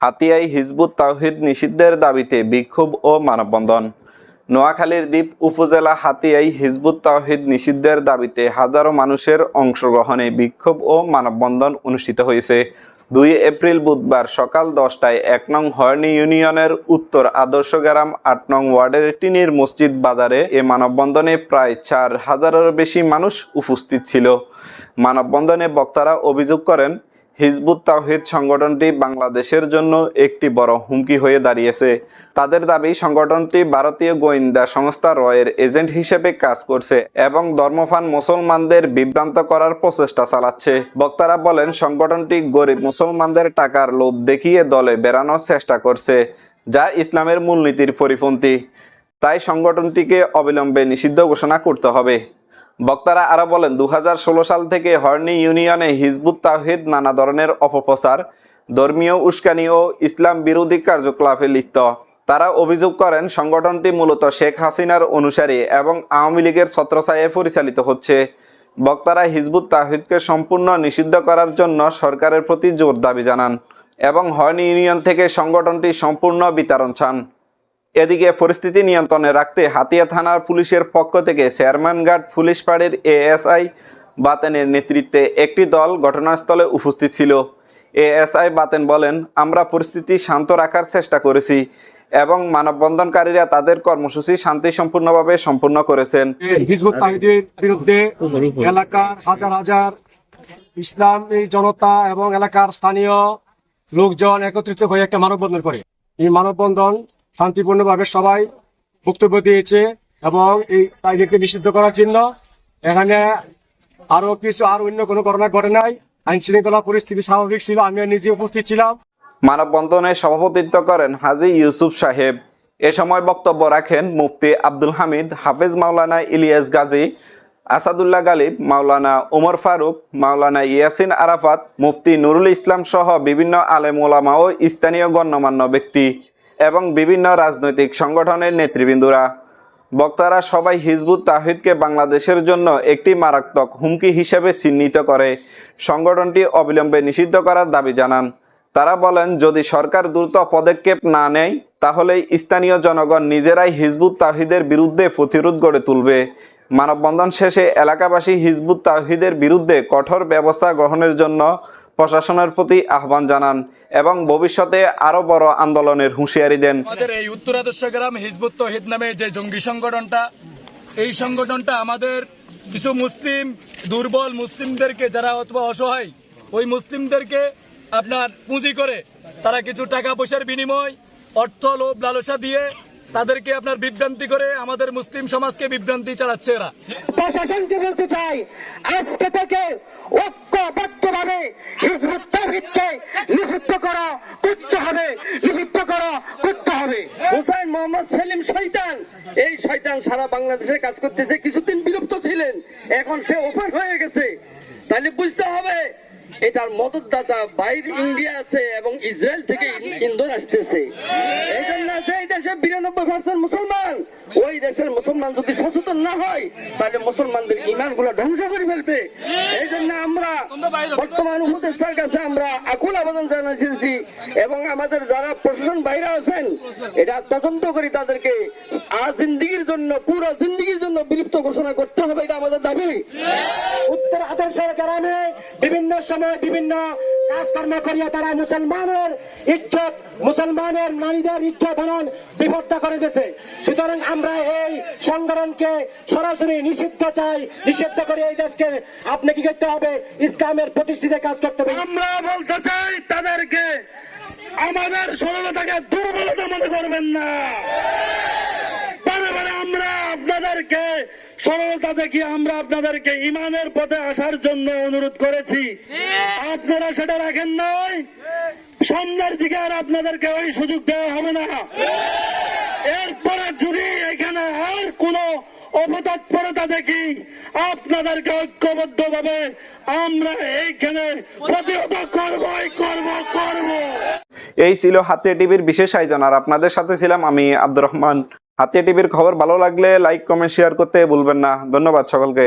হাতিয়ায় Hizb ut তাওহিদ নিষিদ্ধের দাবিতে বিক্ষোভ ও মানববন্ধন। নোয়াখালীর দ্বীপ উপজেলা হাতিয়ায় হিজবুত তাওহিদ নিষিদ্ধের দাবিতে হাজারো মানুষের অংশগ্রহণে বিক্ষোভ ও মানববন্ধন অনুষ্ঠিত হয়েছে। দুই এপ্রিল বুধবার সকাল দশটায় এক নং হর্নি ইউনিয়নের উত্তর আদর্শ গ্রাম আট নং ওয়ার্ডের টিনির মসজিদ বাজারে এ মানববন্ধনে প্রায় চার হাজারেরও বেশি মানুষ উপস্থিত ছিল। মানববন্ধনে বক্তারা অভিযোগ করেন হিজবুত তাওহিদ সংগঠনটি বাংলাদেশের জন্য একটি বড় হুমকি হয়ে দাঁড়িয়েছে। তাদের দাবি, সংগঠনটি ভারতীয় গোয়েন্দা সংস্থা রয়ের এজেন্ট হিসেবে কাজ করছে এবং ধর্মফান মুসলমানদের বিভ্রান্ত করার প্রচেষ্টা চালাচ্ছে। বক্তারা বলেন, সংগঠনটি গরিব মুসলমানদের টাকার লোভ দেখিয়ে দলে বেড়ানোর চেষ্টা করছে, যা ইসলামের মূলনীতির পরিপন্থী। তাই সংগঠনটিকে অবিলম্বে নিষিদ্ধ ঘোষণা করতে হবে। বক্তারা আরও বলেন দু হাজার ষোলো সাল থেকে হর্নি ইউনিয়নে হিজবুত তাওহিদ নানা ধরনের অপপ্রচার, ধর্মীয় উস্কানি ও ইসলাম বিরোধী কার্যকলাপে লিপ্ত। তারা অভিযোগ করেন, সংগঠনটি মূলত শেখ হাসিনার অনুসারী এবং আওয়ামী লীগের ছত্রছায়ায় পরিচালিত হচ্ছে। বক্তারা হিজবুত তাহিদকে সম্পূর্ণ নিষিদ্ধ করার জন্য সরকারের প্রতি জোর দাবি জানান এবং হর্নি ইউনিয়ন থেকে সংগঠনটি সম্পূর্ণ বিতরণ চান। এদিকে পরিস্থিতি নিয়ন্ত্রণে রাখতে হাতিয়া থানার পুলিশের পক্ষ থেকে চেয়ারম্যানঘাট পুলিশ পাড়ির এএসআই বাতেনের নেতৃত্বে একটি দল ঘটনাস্থলে উপস্থিত ছিল। এএসআই বাতেন বলেন, আমরা পরিস্থিতি শান্ত রাখার চেষ্টা করেছি এবং মানববন্ধনকারীরা তাদের কর্মসূচি শান্তি সম্পূর্ণভাবে সম্পূর্ণ করেছেন। এলাকার হাজার হাজার ইসলামী জনতা এবং এলাকার স্থানীয় লোকজন একত্রিত হয়ে একটা মানববন্ধন করে। এই মানববন্ধন শান্তিপূর্ণভাবে সবাই বক্তব্য দিয়েছে এবং এই তাহিদকে নিষিদ্ধ করার জন্য এখানে আরও কিছু আর অন্য কোনো ঘটনা ঘটে নাই। আইন শৃঙ্খলা পরিস্থিতি স্বাভাবিক ছিল, আমিও নিজে উপস্থিত ছিলাম। মানববন্ধনে সভাপতিত্ব করেন হাজি ইউসুফ সাহেব। এ সময় বক্তব্য রাখেন মুফতি আব্দুল হামিদ, হাফেজ মাওলানা ইলিয়াস গাজী, আসাদুল্লাহ গালিব, মাওলানা ওমর ফারুক, মাওলানা ইয়াসিন আরাফাত, মুফতি নুরুল ইসলাম সহ বিভিন্ন আলেম ও স্থানীয় গণ্যমান্য ব্যক্তি। এবং বিভিন্ন রাজনৈতিক সংগঠনের নেতৃবৃন্দরা। বক্তারা সবাই হিজবুত তাহিদকে বাংলাদেশের জন্য একটি মারাত্মক হুমকি হিসেবে চিহ্নিত করে, সংগঠনটি অবিলম্বে নিষিদ্ধ করার দাবি জানান। তারা বলেন, যদি সরকার দ্রুত পদক্ষেপ না নেয় তাহলে স্থানীয় জনগণ নিজেরাই হিজবুত তাহিদের বিরুদ্ধে প্রতিরোধ গড়ে তুলবে। মানববন্ধন শেষে এলাকাবাসী হিজবুত তাহিদের বিরুদ্ধে কঠোর ব্যবস্থা গ্রহণের জন্য প্রশাসনের প্রতি আহ্বান জানান এবং ভবিষ্যতে আরও বড় আন্দোলনের হুঁশিয়ারি দেন। আমাদের এই উত্তর আদর্শ গ্রাম হিজবুত তহিদ নামে যে জঙ্গি সংগঠনটা, এই সংগঠনটা আমাদের কিছু মুসলিম দুর্বল মুসলিমদেরকে, যারা অথবা অসহায়, ওই মুসলিমদেরকে আপনার পুঁজি করে তারা কিছু টাকা পয়সার বিনিময় অর্থ, লোভ, লালসা দিয়ে তাদেরকে আপনার বিভ্রান্তি করে আমাদের মুসলিম সমাজকে বিভ্রান্তি চালাচ্ছে এরা। প্রশাসনকে বলতে চাই আজকে থেকে ঐক্যবদ্ধভাবে হিজবুত তাহিদকে নিষিদ্ধ করা করতে হবে নিষিদ্ধ করা করতে হবে। হুসাইন মোহাম্মদ সেলিম শয়তান এই শয়তান সারা বাংলাদেশে কাজ করতেছে কিছুদিন বিলুপ্ত ছিলেন এখন সে ওপেন হয়ে গেছে। তাহলে বুঝতে হবে এটার মদতদাতা বাইরে ইন্ডিয়া আছে এবং ইসরায়েল থেকে ইন্ধন আসতেছে এই জন্য আছে এই দেশে বিরানব্বই পার্সেন্ট মুসলমান, ওই দেশের মুসলমান যদি সচেতন না হয়, তাহলে মুসলমানদের ইমানগুলা ধ্বংস করে ফেলবে। এই জন্য আমরা বর্তমান উপদেষ্টার কাছে আমরা আকুল আবেদন জানাইছি এবং আমাদের যারা প্রশাসন বাইরে আছেন এটা তদন্ত করি তাদেরকে আজ জিন্দিগির জন্য, পুরো বিলুপ্ত ঘোষণা করতে হবে এটা আমাদের দাবি। উত্তর আদর্শের গ্রামে বিভিন্ন সময় বিভিন্ন কাজকর্ম করিয়া তারা মুসলমানের ইজ্জত মুসলমানের নারীদের ইজ্জত হনন বিপদটা করে দিয়েছে। সুতরাং আমরা এই সংগঠনকে সরাসরি নিষিদ্ধ চাই নিষিদ্ধ করে এই দেশকে আপনি কি করতে হবে ইসলামের প্রতিষ্ঠিতে কাজ করতে হবে। আমরা বলতে চাই তাদেরকে আমাদের সরলতাকে দুর্বলতা মনে করবেন না বারে বারে আমরা আপনাদেরকে সরলতা দেখি আমরা আপনাদেরকে ইমানের পথে আসার জন্য অনুরোধ করেছি? আপনারা সেটা রাখেন নাই? সামনের দিকে আর আপনাদেরকে ওই সুযোগ দেওয়া হবে না। এরপরে যদি এখানে আর কোনো অপতৎপরতা দেখি আপনাদেরকে ঐক্যবদ্ধ ভাবে আমরা এইখানে প্রতিহত করবই করব করব। এই ছিল হাতে টিভির বিশেষ আয়োজন আর আপনাদের সাথে ছিলাম আমি আব্দুর রহমান। হাতিয়া টিভির খবর ভালো লাগলে লাইক কমেন্ট শেয়ার করতে ভুলবেন না। ধন্যবাদ সকলকে।